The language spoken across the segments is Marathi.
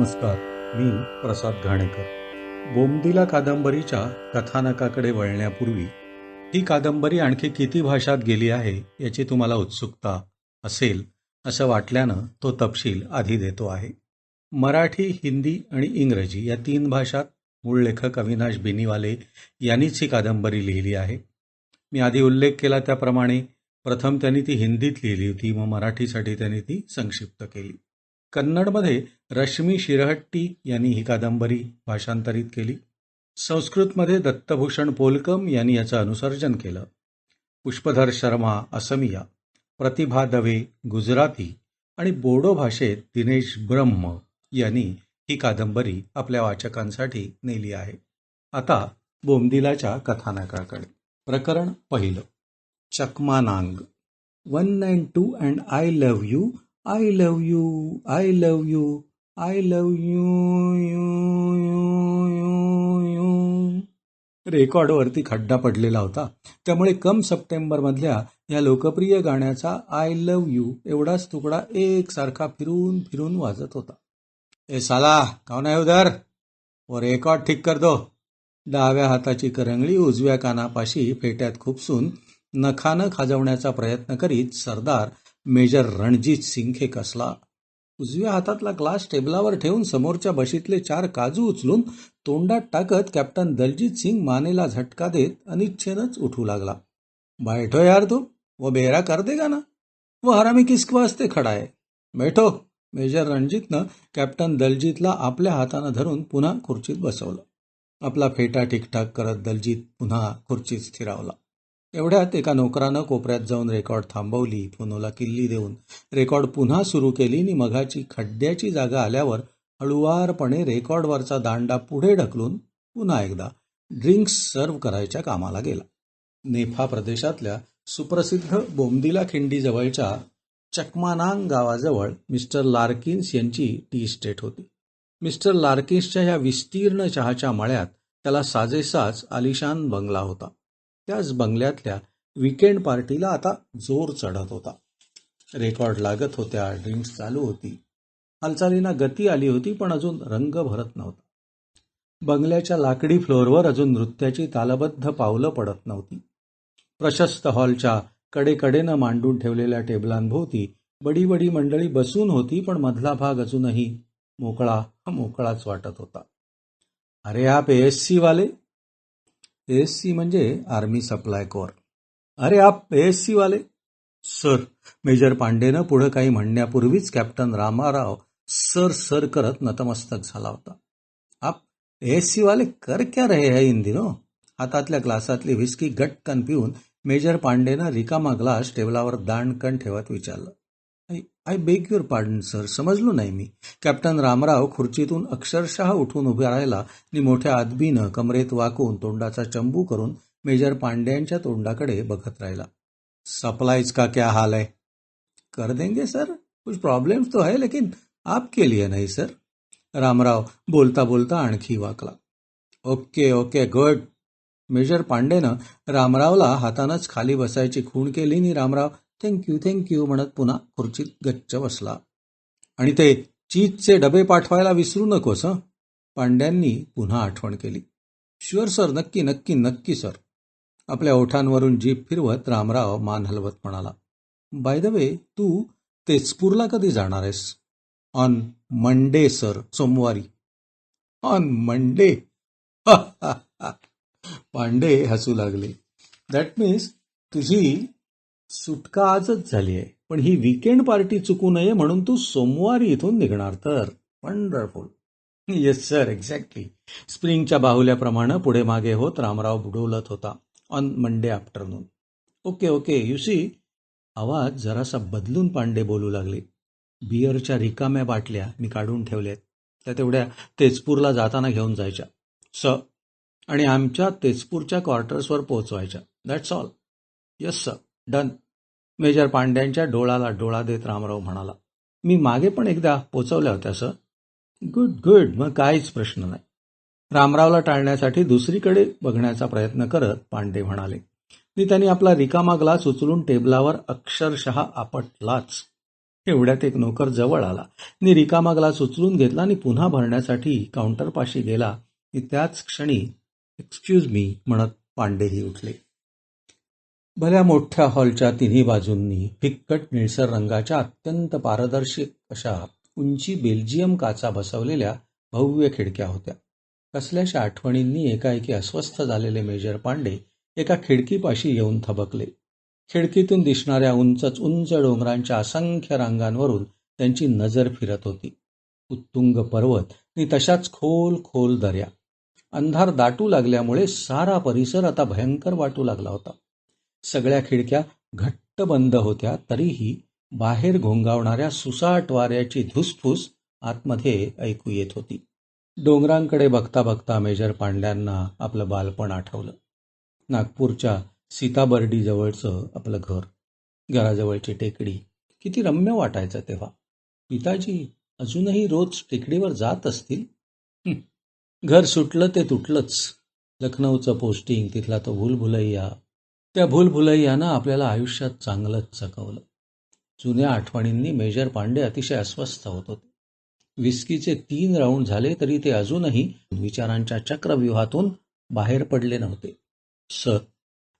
नमस्कार मी प्रसाद घाणेकर. बोमदिला कादंबरीच्या कथानकाकडे वळण्यापूर्वी ही कादंबरी आणखी किती भाषात गेली आहे याची तुम्हाला उत्सुकता असेल असं वाटल्यानं तो तपशील आधी देतो आहे. मराठी हिंदी आणि इंग्रजी या तीन भाषात मूळ लेखक अविनाश बेनीवाले यांनीच ही कादंबरी लिहिली आहे. मी आधी उल्लेख केला त्याप्रमाणे प्रथम त्यांनी ती हिंदीत लिहिली होती मग मराठीसाठी त्यांनी ती संक्षिप्त केली. कन्नडमध्ये रश्मी शिरहट्टी यांनी ही कादंबरी भाषांतरित केली. संस्कृतमध्ये दत्तभूषण पोलकम यांनी याचं अनुसर्जन केलं. पुष्पधर शर्मा असमिया प्रतिभा दवे गुजराती आणि बोडो भाषेत दिनेश ब्रह्म यांनी ही कादंबरी आपल्या वाचकांसाठी नेली आहे. आता बोमदिलाच्या कथानकाकडे. प्रकरण पहिलं. चकमानांग. One nine two and I love you I love you I love you I love you you you you you रेकॉर्डवरती खड्डा पडलेला होता. त्यामुळे कम सप्टेंबरमधल्या या लोकप्रिय गाण्याचा आय लव यू एवढाच तुकडा एकसारखा फिरून फिरून वाजत होता. ए साला कौन आहे उधर व रेकॉर्ड ठीक कर दो डाव्या हाताची करंगळी उजव्या कानापाशी फेट्यात खुपसून नखानं खाजवण्याचा प्रयत्न करीत सरदार मेजर रणजित सिंग हे कसला? उजव्या हातातला ग्लास टेबलावर ठेवून समोरच्या बशीतले चार काजू उचलून तोंडात टाकत कॅप्टन दलजीत सिंग मानेला झटका देत अनिच्छेनच उठू लागला. बैठो यार तू व बेरा कर देगा ना? व हरामी किसक वास्ते खडा आहे बैठो. मेजर रणजितनं कॅप्टन दलजीतला आपल्या हातानं धरून पुन्हा खुर्चीत बसवलं. आपला फेटा ठीकठाक करत दलजीत पुन्हा खुर्चीत स्थिरावला. एवढ्यात एका नोकरानं कोपऱ्यात जाऊन रेकॉर्ड थांबवली फोनोला किल्ली देऊन. रेकॉर्ड पुन्हा सुरू केली आणि मघाची खड्ड्याची जागा आल्यावर हळुवारपणे रेकॉर्डवरचा दांडा पुढे ढकलून पुन्हा एकदा ड्रिंक्स सर्व्ह करायच्या कामाला गेला. नेफा प्रदेशातल्या सुप्रसिद्ध बोमदिला खिंडीजवळच्या चकमानांग गावाजवळ मिस्टर लार्किन्स यांची टी इस्टेट होती. मिस्टर लार्किन्सच्या ह्या विस्तीर्ण चहाच्या मळ्यात त्याला साजेसाच आलिशान बंगला होता. त्याच बंगल्यातल्या विकेंड पार्टीला आता जोर चढत होता. रेकॉर्ड लागत होत्या ड्रिंक्स चालू होती. हालचालींना गती आली होती पण अजून रंग भरत नव्हता. बंगल्याच्या लाकडी फ्लोअरवर अजून नृत्याची तालबद्ध पावलं पडत नव्हती. प्रशस्त हॉलच्या कडेकडेनं मांडून ठेवलेल्या टेबलांभोवती बडी बडी मंडळी बसून होती पण मधला भाग अजूनही मोकळा हा मोकळाच वाटत होता. अरे आप एस सी वाले एस सी म्हणजे आर्मी सप्लाय कोर अरे आप एस सी वाले? सर मेजर पांडेनं पुढं काही म्हणण्यापूर्वीच कॅप्टन रामाराव सर सर करत नतमस्तक झाला होता. आप एस सी वाले कर क्या रहे है इन दिनों? हातातल्या ग्लासातली व्हिस्की गटकन पिऊन मेजर पांडेनं रिकामा ग्लास टेबलावर दांडकन ठेवत विचारलं. I beg your pardon sir समजलो नाही मी. कॅप्टन रामराव खुर्चीतून अक्षरशः उठून उभ्या राहिला. आणि मोठ्या आदबीनं कमरेत वाकून तोंडाचा चंबू करून मेजर पांड्यांच्या तोंडाकडे बघत राहिला. सप्लाईज का क्या हाल है? कर देंगे सर कुछ प्रॉब्लम्स तो है लेकिन आपके लिए नहीं सर रामराव बोलता बोलता आणखी वाकला. ओके ओके गुड मेजर पांडेनं रामरावला हातानंच खाली बसायची खूण केली आणि रामराव. थँक्यू थँक्यू म्हणत पुन्हा खुर्चीत गच्च बसला. आणि ते चीजचे डबे पाठवायला विसरू नकोस हं? पांड्यांनी पुन्हा आठवण केली. शुअर सर नक्की नक्की नक्की सर आपल्या ओठांवरून जीप फिरवत रामराव मान हलवत म्हणाला बाय द वे तू तेजपूरला कधी जाणार आहेस? ऑन मंडे सर सोमवारी. ऑन मंडे पांडे हसू लागले. दॅट मीन्स तुझी सुटका आजच झाली आहे. पण ही विकेंड पार्टी चुकू नये म्हणून तू सोमवारी इथून निघणार तर. वंडरफुल येस सर एक्झॅक्टली स्प्रिंगच्या बाहुल्याप्रमाणे पुढे मागे होत रामराव बुडवलत होता on Monday afternoon okay okay you see आवाज जरासा बदलून पांडे बोलू लागले. बियरच्या रिकाम्या बाटल्या मी काढून ठेवल्यात. त्या तेवढ्या तेजपूरला जाताना घेऊन जायच्या. स आणि आमच्या तेजपूरच्या क्वार्टर्सवर पोहोचवायच्या. That's all yes sir done. Major पांड्यांच्या डोळाला डोळा देत रामराव म्हणाला मी मागे पण एकदा पोचवल्या होत्या सर. Good good. मग काहीच प्रश्न नाही. रामरावला टाळण्यासाठी दुसरीकडे बघण्याचा प्रयत्न करत पांडे म्हणाले मी त्यांनी आपला रिकामा ग्लास उचलून टेबलावर अक्षरशः आपटलाच. एवढ्यात एक नोकर जवळ आला. मी रिकामा ग्लास उचलून घेतला आणि पुन्हा भरण्यासाठी काउंटरपाशी गेला. की त्याच क्षणी एक्सक्यूज मी म्हणत पांडेही उठले. भल्या मोठ्या हॉलच्या तिन्ही बाजूंनी फिक्कट निळसर रंगाच्या अत्यंत पारदर्शक अशा उंची बेल्जियम काचा बसवलेल्या भव्य खिडक्या होत्या. कसल्याशा आठवणींनी एकाएकी अस्वस्थ झालेले मेजर पांडे एका खिडकीपाशी येऊन थबकले. खिडकीतून दिसणाऱ्या उंचच उंच डोंगरांच्या असंख्य रांगांवरून त्यांची नजर फिरत होती. उत्तुंग पर्वत आणि तशाच खोल खोल दऱ्या. अंधार दाटू लागल्यामुळे सारा परिसर आता भयंकर वाटू लागला होता. सगळ्या खिडक्या घट्ट बंद होत्या तरीही बाहेर घोंगावणाऱ्या सुसाट वाऱ्याची धुसफूस आतमध्ये ऐकू येत होती. डोंगरांकडे बघता बघता मेजर पांड्यांना आपलं बालपण आठवलं. नागपूरच्या सीताबर्डी जवळचं आपलं घर घराजवळची टेकडी. किती रम्य वाटायचं तेव्हा. पिताजी अजूनही रोज टेकडीवर जात असतील? घर सुटलं ते तुटलंच. लखनौचं पोस्टिंग तिथला तो भूलभुलैया त्या भूलभुलैयानं आपल्याला आयुष्यात चांगलंच चकवलं जुन्या आठवणींनी मेजर पांडे अतिशय अस्वस्थ होत होते. विस्कीचे तीन राऊंड झाले तरी ते अजूनही विचारांच्या चक्रव्यूहातून बाहेर पडले नव्हते. सर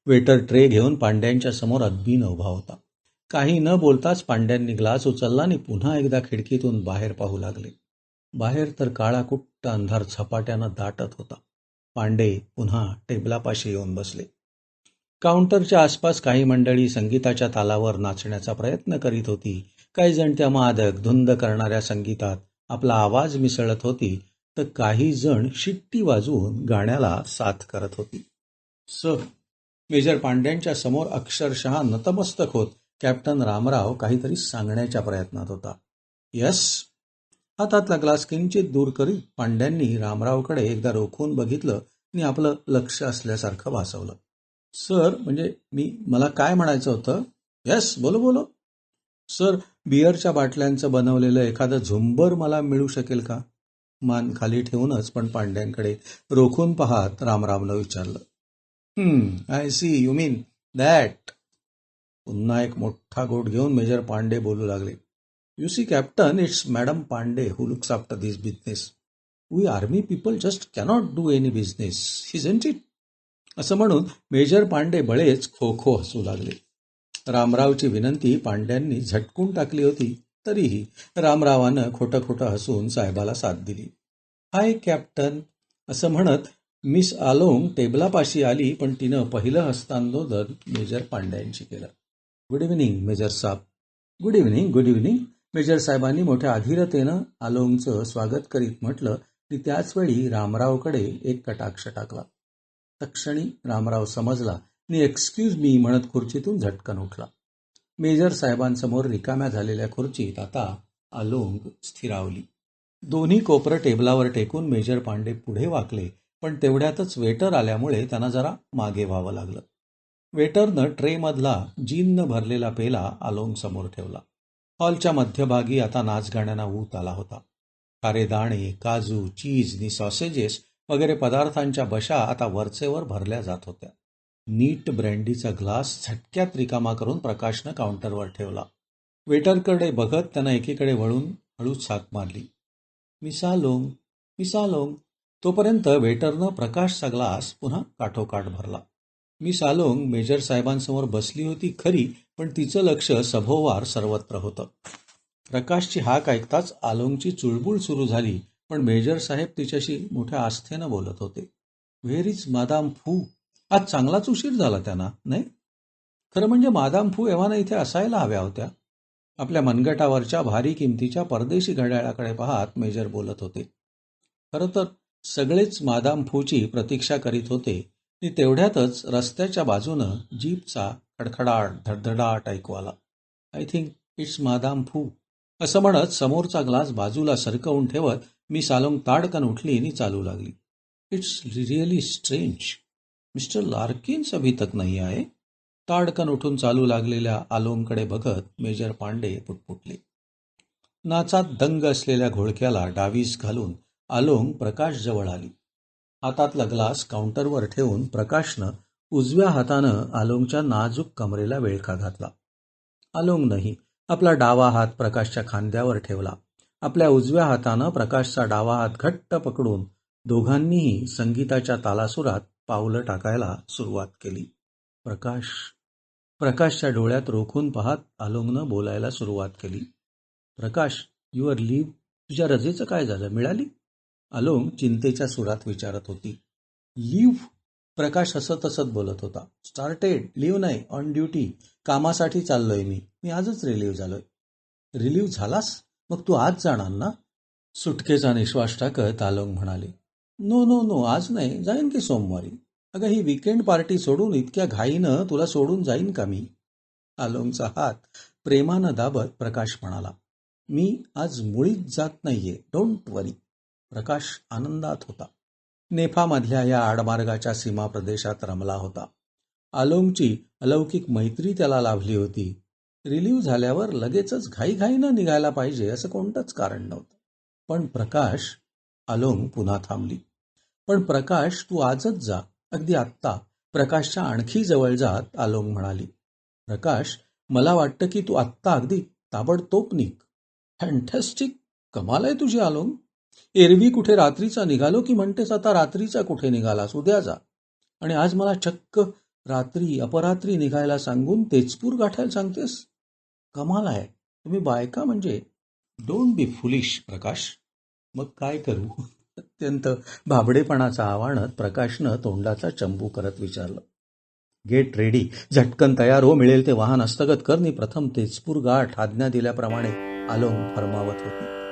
वेटर ट्रे घेऊन पांड्यांच्या समोर अदबीन उभा होता. काही न बोलताच पांड्यांनी ग्लास उचलला आणि पुन्हा एकदा खिडकीतून बाहेर पाहू लागले. बाहेर तर काळा कुट्ट अंधार झपाट्यानं दाटत होता. पांडे पुन्हा टेबलापाशी येऊन बसले. काउंटरच्या आसपास काही मंडळी संगीताच्या तालावर नाचण्याचा प्रयत्न करीत होती. काही जण त्या मादक धुंद करणाऱ्या संगीतात आपला आवाज मिसळत होती तर काही जण शिट्टी वाजवून गाण्याला साथ करत होती. सर मेजर पांड्यांच्या समोर अक्षरशः नतमस्तक होत कॅप्टन रामराव काहीतरी सांगण्याच्या प्रयत्नात होता. यस. हातातला ग्लास किंचित दूर करीत पांड्यांनी रामरावकडे एकदा रोखून बघितलं आणि आपलं लक्ष असल्यासारखं भासवलं सर म्हणजे मी मला काय म्हणायचं होतं? यस बोलो बोलो. सर बिअरच्या बाटल्यांचं बनवलेलं एखादं झुंबर मला मिळू शकेल का? मान खाली ठेवूनच पण पांड्यांकडे रोखून पाहत रामरामनं विचारलं. I see you mean that पुन्हा एक मोठा गोट घेऊन मेजर पांडे बोलू लागले. You see captain it's madam Pande who looks after this business we army people just cannot do any business isn't it असं म्हणून मेजर पांडे बळेच खो खो हसू लागले. रामरावची विनंती पांड्यांनी झटकून टाकली होती तरीही रामरावानं खोटं खोटं हसून साहेबाला साथ दिली. हाय कॅप्टन असं म्हणत मिस आलोंग टेबलापाशी आली पण तिनं पहिलं हस्तांदोलन मेजर पांड्यांशी केलं. गुड इव्हिनिंग मेजर साहेब good evening good evening. Major साहेबांनी मोठ्या अधीरतेनं आलोंगचं स्वागत करीत म्हटलं की त्याचवेळी रामरावकडे एक कटाक्ष टाकला. तक्षणी रामराव समजला आणि एक्सक्यूज मी म्हणत खुर्चीतून झटकन उठला. मेजर साहेबांसमोर रिकाम्या झालेल्या खुर्चीत आता आलोंग स्थिरावली. दोन्ही कोपरं टेबलावर टेकून मेजर पांडे पुढे वाकले पण तेवढ्यातच वेटर आल्यामुळे त्यांना जरा मागे व्हावं लागलं. वेटरनं ट्रेमधला जीननं भरलेला पेला आलोंग समोर ठेवला. हॉलच्या मध्यभागी आता नाचगाण्यांना ऊत आला होता. खारे दाणे काजू चीज नि सॉसेजेस वगैरे पदार्थांच्या बशा आता वरचेवर भरल्या जात होत्या. नीट ब्रँडीचा ग्लास झटक्यात रिकामा करून प्रकाशनं काउंटरवर ठेवला. वेटरकडे बघत त्यानं एकीकडे वळून हळूच साक मारली. मिसालोंग मिसालोंग तोपर्यंत वेटरनं प्रकाशचा ग्लास पुन्हा काठोकाठ भरला. मी सालोंग मेजर साहेबांसमोर बसली होती खरी पण तिचं लक्ष सभोवार सर्वत्र होतं. प्रकाशची हाक ऐकताच आलोंगची चुळबुळ सुरू झाली पण मेजर साहेब तिच्याशी मोठ्या आस्थेनं बोलत होते. व्हेर इज मादाम फू आज चांगलाच उशीर झाला त्यांना नाही? खरं म्हणजे मादाम फू एव्हाना इथे असायला हव्या होत्या. आपल्या मनगटावरच्या भारी किमतीच्या परदेशी घड्याळाकडे पाहत मेजर बोलत होते. खरं तर सगळेच मादाम फूची प्रतीक्षा करीत होते. ती तेवढ्यातच रस्त्याच्या बाजूनं जीपचा खडखडाट धडधडाट ऐकू आला. I think it's madame Fu असं म्हणत समोरचा ग्लास बाजूला सरकवून ठेवत मी सालोंग ताडकन उठली आणि चालू लागली. It's really strange mister Larkins अभी तक नाही आहे? ताडकन उठून चालू लागलेल्या आलोंगकडे बघत मेजर पांडे पुटपुटले. नाचात दंग असलेल्या घोळक्याला डावीस घालून आलोंग प्रकाश जवळ आली. हातातला ग्लास काउंटरवर ठेवून प्रकाशनं उजव्या हातानं आलोंगच्या नाजूक कमरेला वेळखा घातला. आलोंग नाही आपला डावा हात प्रकाशच्या खांद्यावर ठेवला. आपल्या उजव्या हातानं प्रकाशचा डावा हात घट्ट पकडून दोघांनीही संगीताच्या तालासुरात पावलं टाकायला सुरुवात केली. प्रकाश प्रकाशच्या डोळ्यात रोखून पाहत आलोंगनं बोलायला सुरुवात केली. प्रकाश युअर लिव्ह तुझ्या रजेचं काय झालं? मिळाली? आलोंग चिंतेच्या सुरात विचारत होती. लिव्ह प्रकाश हसत हसत बोलत होता. स्टार्टेड लिव्ह नाही. ऑन ड्युटी कामासाठी चाललोय मी. मी आजच रिलीव्ह झालोय. रिलीव्ह झालास? मग तू आज जाणार ना? सुटकेचा निश्वास टाकत आलोंग म्हणाले. नो नो नो आज नाही. जाईन की सोमवारी. अगं ही विकेंड पार्टी सोडून इतक्या घाईनं तुला सोडून जाईन का मी? आलोंगचा हात प्रेमानं दाबत प्रकाश म्हणाला. मी आज मुळीच जात नाहीये. डोंट वरी प्रकाश आनंदात होता. नेफामधल्या या आडमार्गाच्या सीमा प्रदेशात रमला होता. आलोंगची अलौकिक मैत्री त्याला लाभली होती. रिलीव्ह झाल्यावर लगेचच घाईघाईनं निघायला पाहिजे असं कोणतंच कारण नव्हतं. पण प्रकाश आलोंग पुन्हा थांबली. पण प्रकाश तू आजच जा. अगदी आत्ता. प्रकाशच्या आणखी जवळ जात आलोंग म्हणाली. प्रकाश मला वाटतं की तू आत्ता अगदी ताबडतोब निघ. फॅन्टॅस्टिक कमाल आहे तुझी आलोंग एरवी कुठे रात्रीचा निघालो की म्हणतेस आता रात्रीचा कुठे निघालास? उद्या जा. आणि आज मला चक्क रात्री अपरात्री निघायला सांगून तेजपूर गाठायला सांगतेस? कमाल आहे. तुम्ही बायका म्हणजे डोंट बी फुलिश प्रकाश. मग काय करू? अत्यंत भाबडेपणाचं आव्हानात प्रकाशनं तोंडाचा चंबू करत विचारलं. गेट रेडी झटकन तयार हो मिळेल ते वाहन. हस्तगत कर. प्रथम तेजपूर गाठ आज्ञा दिल्याप्रमाणे आलोंग फरमावत होती.